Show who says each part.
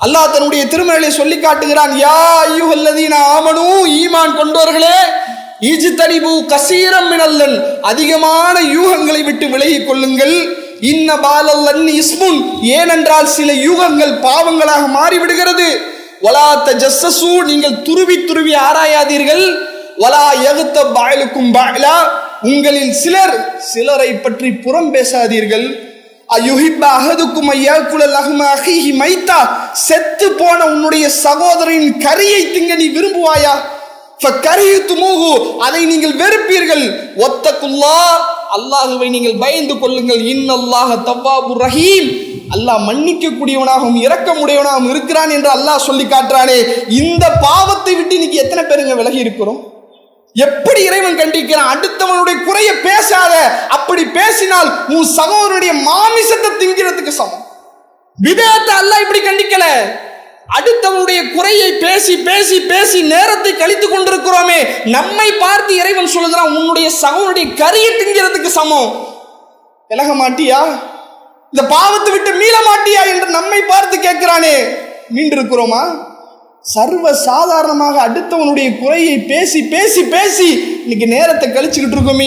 Speaker 1: அல்லாஹ் தன்னுடைய திருமலையை சொல்லி காட்டுகிறான் யா ஐயுஹல்லதீன ஆமனு ஈமான் கொண்டவர்களே ஈஜ்தனிபு கசீரம் மினல்லன். அதிகமான யூகங்களை விட்டு விலகிக் கொள்ளுங்கள். இன்ன பாலல்லன் இஸ்முன். ஏனென்றால் சில யூகங்கள் பாவங்களாக மாறிவிடுகிறது. வலாத்த ஜஸ்ஸசு நீங்கள் துருவி துருவி ஆராயாதீர்கள். வலா எகுத்த பாயலுக்கும் பாயலா. உங்களில் சிலர் சிலரை பற்றி புறம் பேசாதீர்கள். செத்து போன உன்னுடைய சகோதரின் கரியை திங்க நீ விரும்புவாயா? ஃபக்கரிஹ்துமூஹு அதை நீங்கள் வெறுப்பீர்கள். ஒத்தக்குல்லா அல்லாஹுவை நீங்கள் பயந்து கொள்ளுங்கள். இன்னல்லாஹ தவ்வாபு ரஹீம். அல்லாஹ் மன்னிக்க கூடியவனாகவும் இரக்கமுடையவனாகவும் இருக்கிறான் என்று அல்லாஹ் சொல்லி காட்டுறானே. இந்த பாவத்தை விட்டு இன்னைக்கு எத்தனை பேருங்க விலகி இருக்கிறோம்? எப்படி இறைவன் கண்டிக்கிறான்? அடுத்தவனுடைய குறைய பேசாத அப்படி பேசினால் உன் சகோதரனுடைய மாமிசத்தை திங்கிறதுக்கு சமம். விதத்தை அல்ல இப்படி கண்டிக்கல. அடுத்தவனுடைய குறையை பேசி பேசி பேசி நேரத்தை கழித்து கொண்டிருக்கிறோமே நம்மை பார்த்து இறைவன் சொல்லுகிறான் உன்னுடைய சகோனுடைய கரியை திங்கிறதுக்கு சமம். விலக மாட்டியா? இந்த பாவத்தை விட்டு மீள மாட்டியா என்று நம்மை பார்த்து கேட்கிறானே. மீண்டிருக்கிறோமா? சர்வ சாதாரணமாக அடுத்தவனுடைய குறையை பேசி பேசி பேசி இன்னைக்கு நேரத்தை கழிச்சுக்கிட்டு இருக்கோமே.